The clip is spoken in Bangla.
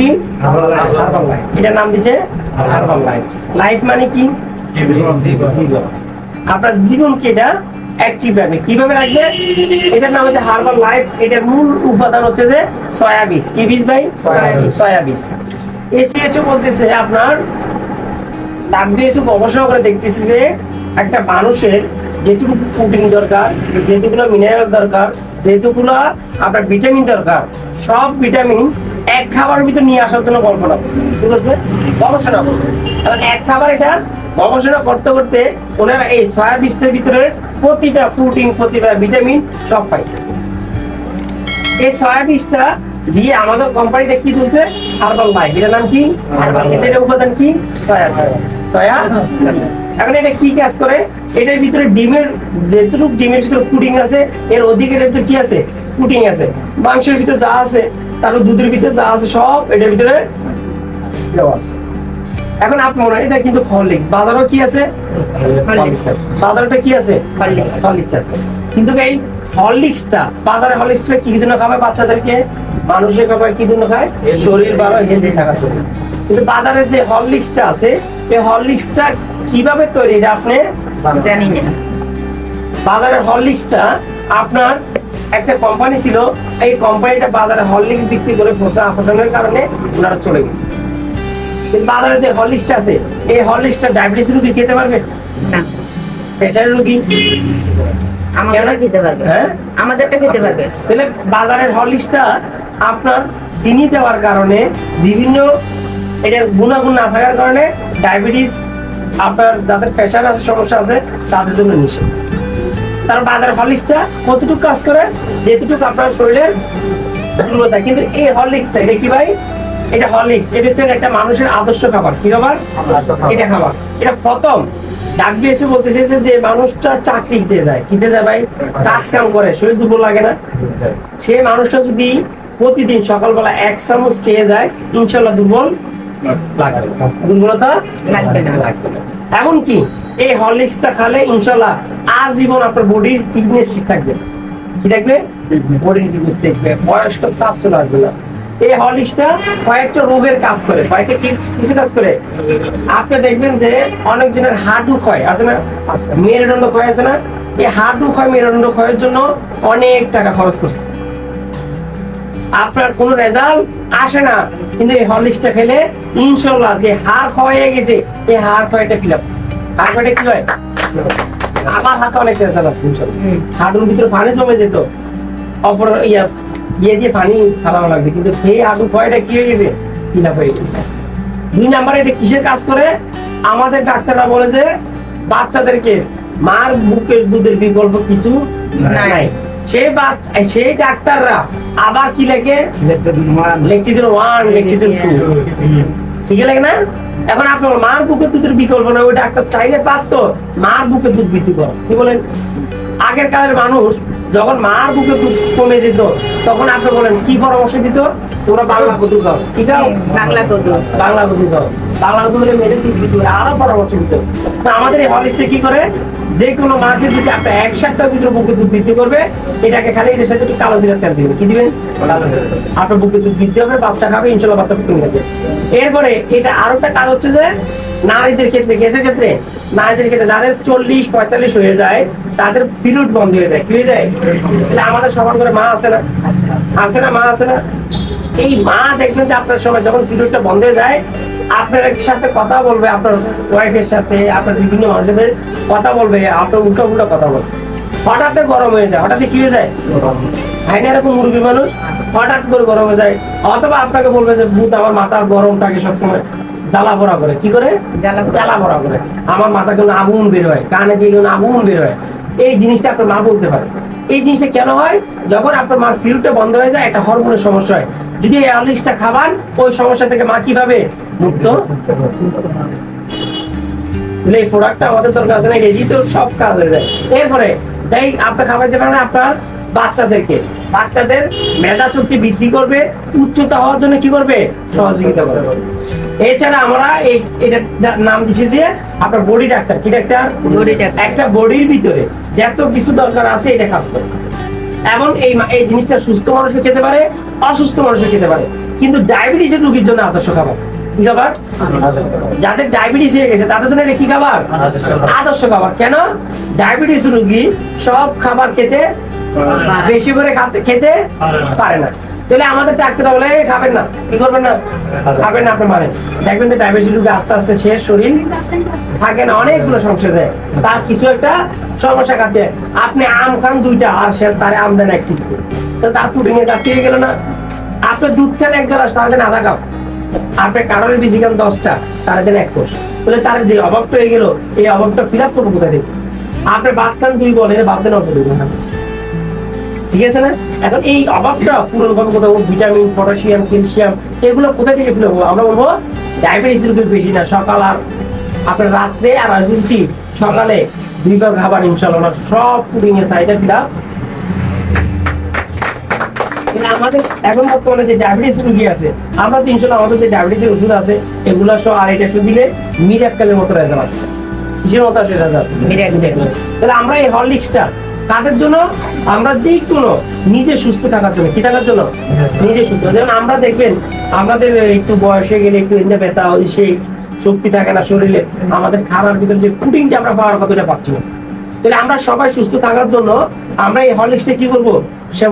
কি? এটার নাম দিছে হার্বাল লাইফ লাইফ মানে কি? আপনার জীবনকে এটা? অ্যাক্টিভ রাখবে কীভাবে রাখবে? এটার নাম হচ্ছে হার্বাল লাইফ এটার মূল উপাদান হচ্ছে যে সয়া বীজ কি বীজ ভাই? সয়া বীজ এসিএচও বলতেছে আপনার ডাব্লিউএসও গবেষণা করে দেখতেছি যে একটা মানুষের যেটুকু প্রোটিন দরকার যেটুকুলো মিনারেল দরকার যেটুকুলো আপনার ভিটামিন দরকার সব ভিটামিন এক খাবারের ভিতর নিয়ে আসার জন্য কল্পনা ঠিক আছে? গবেষণা করছে কারণ এক খাবার এটা গবেষণা করতে করতে ওনারা এই সয়া বীজের ভিতরে প্রতিটা প্রোটিন প্রতিটা ভিটামিন সব পাইছে এই সয়া বীজটা দিয়ে আমাদের কোম্পানিটা কি তুলছে হার্বাল লাইফ এটার নাম কি? এটার উপাদান কি? সয়া সয়া এখন এটা কি কাজ করে? এটার ভিতরে ডিমের যেটুকু ডিমের ভিতরে পুডিং আছে, এর অধিকের ভিতরে কি আছে? পুডিং আছে। মাংসের ভিতরে যা আছে তারপর দুধের ভিতরে যা আছে সব এটার ভিতরে দেওয়া আছে। এখন আপনি মনে এটা কিন্তু হরলিক্স। বাজারও কি আছে? বাজারটা কি আছে। হরলিক্স। আছে। কিন্তু এই হরলিক্সটা বাজারে হরলিক্সটা কি জন্য খাবে বাচ্চাদেরকে? মানুষের খাবার কি জন্য খায়? শরীর ভালো হেলদি থাকার জন্য। কিন্তু বাজারে যে হরলিক্সটা আছে এই হরলিক্সটা কীভাবে তৈরি এটা আপনি জানি না। বাজারের হরলিক্সটা আপনার একটা কোম্পানি ছিল এই কোম্পানিটা বাজারে হরলিক্স বিক্রি করে প্রচার আকর্ষণের কারণে ওনারা চলে গেছে। কিন্তু বাজারে যে হরলিক্সটা আছে এই হরলিক্সটা ডায়াবেটিস রোগী খেতে পারবে? না। প্রেশার রোগী? আমাদেরটা খেতে পারবে। হ্যাঁ? আমাদেরটা খেতে পারবে। তাহলে বাজারের হরলিক্সটা আপনার চিনি দেওয়ার কারণে বিভিন্ন এটার গুণাগুণ না থাকার কারণে ডায়াবেটিস আপনার যাদের প্রেশার আছে সমস্যা আছে তাদের জন্য নিষেধ। তার বাজারের হরলিক্সটা কতটুকু কাজ করে? যেটুকু আপনার শরীরের দুর্বলতা কিন্তু এই হরলিক্সটা কি ভাই? এটা হরলিক্স। এটা হচ্ছে একটা মানুষের আদর্শ খাবার। কি খাবার? এটা খাবার। এটা প্রথম। ডাব্লিউএসও বলতেছে যে মানুষটা চাকরি দিতে যায়। কিতে যায় ভাই? কাজ কাম করে। শরীর দুর্বল লাগে না। সে মানুষটা যদি প্রতিদিন সকালবেলা এক চামচ খেয়ে যায় ইনশাল্লাহ দুর্বল লাগবে দুর্বলতা লাগবে না। লাগবে এমনকি এই হরলিক্সটা খালে ইনশাল্লাহ আজীবন আপনার বডির ফিটনেস ঠিক থাকবে। কি থাকবে? বডির ফিটনেস দেখবে। বয়স্ক চাপ চলে আসবে না। এই হরলিক্সটা কয়েকটা রোগের কাজ করে কয়েকটা কিছু কাজ করে। আপনি দেখবেন যে অনেকজনের হাঁটু ক্ষয় আছে না? মেরুদণ্ড ক্ষয় আছে না? এই হাঁটু ক্ষয় মেরুদণ্ড ক্ষয়ের জন্য অনেক টাকা খরচ করছে। আপনার কোনো রেজাল্ট আসে না। কিন্তু এই হরলিক্সটা খেলে ইনশাল্লাহ যে হাড় ক্ষয়ে গেছে এই হাড় ক্ষয়টা ফিল আপ ক্ষয়টা কি হয়? আমার হাতে অনেক আছে হাঁটুর ভিতরে পানি জমে যেত। অপর ইয়া ইয়ে দিয়ে পানি ফালানো লাগবে। কিন্তু হাঁটুর ক্ষয়টা কি হয়ে গেছে? আপ হয়ে গেছে। দুই নাম্বারে এটা কিসের কাজ করে? আমাদের ডাক্তাররা বলে যে বাচ্চাদেরকে মার বুকের দুধের বিকল্প কিছু নাই। নাই। সেই বাচ্চা সেই ডাক্তাররা আবার কি লেখে? Lactogen one. Lactogen two. ঠিক লাগে না? এখন আপনার মার বুকে দুধের বিকল্প না, ওই ডাক্তার চাইলে পারতো মার বুকে দুধ বৃদ্ধি করো কি বলেন? আগের কালের মানুষ যখন মার বুকের দুধ কমে যেত তখন আপনি বলেন কি পরামর্শ দিত? তোমরা বাংলা কদু খাও কি খাও বাংলা কদু। বাংলা কদু খাও বাংলা কদু হলে মেয়েদের কি দিত আরও পরামর্শ দিত। তো আমাদের এই হলিস্টে কি করে? যে কোনো মার্কেট যদি আপনার এক সপ্তাহ ভিতরে বুকের দুধ বৃদ্ধি করবে এটাকে খালি এটার সাথে একটু কালো জিরার তেল দিবেন কি দিবেন? আপনার বুকের দুধ বৃদ্ধি হবে বাচ্চা খাবে ইনশাল্লাহ বাচ্চা পেটে যাবে। এরপরে এটা আরও একটা কাজ হচ্ছে যে নারীদের ক্ষেত্রে গ্যাসের ক্ষেত্রে? নারীদের ক্ষেত্রে যাদের চল্লিশ পঁয়তাল্লিশ হয়ে যায় তাদের পিরিয়ড বন্ধ হয়ে যায়। কি হয়ে যায়? তাহলে আমাদের সবার করে মা আছে না? আছে না মা আছে না? এই মা দেখবেন যে আপনার সময় যখন পিরিয়ডটা বন্ধ হয়ে যায় আপনার সাথে কথা বলবে আপনার ওয়াইফের সাথে আপনার বিভিন্ন মানুষের কথা বলবে আপনার উল্টো উল্টো কথা বলবে। হঠাৎ গরম হয়ে যায় হঠাৎ কি হয়ে যায়? হয় না এরকম মুরগি মানুষ? হঠাৎ করে গরম হয়ে যায়। অথবা আপনাকে বলবে যে ভূত আমার মাথার গরমটাকে সবসময় জ্বালা পড়া করে। কি করে? জ্বালা পড়া করে। আমার মাথা কোনো আগুন বের হয় কানে দিয়ে কোনো আগুন বের হয়। এই জিনিসটা আপনার মা বলতে পারে। এই জিনিসটা কেন হয়? যখন আপনার মার ফিউটা বন্ধ হয়ে যায় একটা হরমোনের সমস্যা হয়। যদি এই আলিশটা খাবার ওই সমস্যা থেকে মা কীভাবে মুক্ত? এই প্রোডাক্টটা আমাদের দরকার আছে না এই তো সব কাজ হয়ে যায়। এরপরে যাই আপনি খাবার দেবেন আপনার বাচ্চাদেরকে। বাচ্চাদের মেধা শক্তি বৃদ্ধি করবে উচ্চতা হওয়ার জন্য কি করবে? সহযোগিতা করবে। এছাড়া আমরা এই এটা নাম দিছি যে আপনার বডি ডাক্তার। কি ডাক্তার? একটা বডির ভিতরে যত কিছু দরকার আছে এটা কাজ করে। এমন এই এই জিনিসটা সুস্থ মানুষও খেতে পারে অসুস্থ মানুষও খেতে পারে। কিন্তু ডায়াবেটিসের রোগীর জন্য আদর্শ খাবার। কি খাবার? যাদের ডায়াবেটিস হয়ে গেছে তাদের জন্য এটা কি খাবার। আদর্শ খাবার। কেন? ডায়াবেটিস রোগী সব খাবার খেতে বেশি করে খাতে পারে না। তাহলে আমাদের ডাক্তার বলে খাবেন না। কি করবেন না? খাবেন না, আপনি মানেন দেখবেন যে ডায়াবেটিস রোগী আস্তে আস্তে শেষ, শরীর থাকে না, অনেকগুলো সমস্যা যায়। তার কিছু একটা সমস্যা কাটে। আপনি আম খান দুইটা, আর সে তারে আম দেন এক তো তার প্রোটিনের কাজ থেকে গেল না। আপনি দুধ খান এক গ্লাস, তার দেন আধা কাপ। আপনি কারণের বেশি খান দশটা, তার দেন এক কোষ। তাহলে তার যে অভাবটা হয়ে গেল, এই অভাবটা ফিল আপ করব কোথায় থেকে? আপনি বাদ খান দুই বলে, বাদ দেন অল্প দুই ঠিক আছে না? এখন এই অভাবটা পূরণ করব কোথাও ভিটামিন পটাশিয়াম ক্যালসিয়াম এগুলো কোথা থেকে ফিল হব? আমরা বলব ডায়াবেটিস রোগের বেশি না। সকাল আর আপনার রাত্রে আর আসছি সকালে দুইবার খাবার ইনশাল্লাহ সব পুডিং এর চাহিদা ফিল আমাদের এখন বর্তমানে যে ডায়াবেটিস রোগী আছে আমরা তো ইনশাল্লাহ আমাদের যে ডায়াবেটিসের ওষুধ আছে এগুলা সহ আর এটা দিলে মিরাক্কালের মতো রেজাল্ট আসবে কিসের মতো আসে রেজাল্ট. তাহলে আমরা এই হরলিক্সটা কাদের জন্য আমরা যেই কোনো নিজে সুস্থ থাকার জন্য কি থাকার জন্য? নিজে সুস্থ। যেমন আমরা দেখবেন আমাদের একটু বয়সে গেলে একটু এনে ব্যথা ওই সেই শক্তি থাকে না শরীরে আমাদের খাবার ভিতরে যে প্রোটিনটা আমরা পাওয়ার কথা পাচ্ছি না। তাহলে আমরা সবাই সুস্থ থাকার জন্য আমরা এই হরলিক্সটা কি করব? সেবন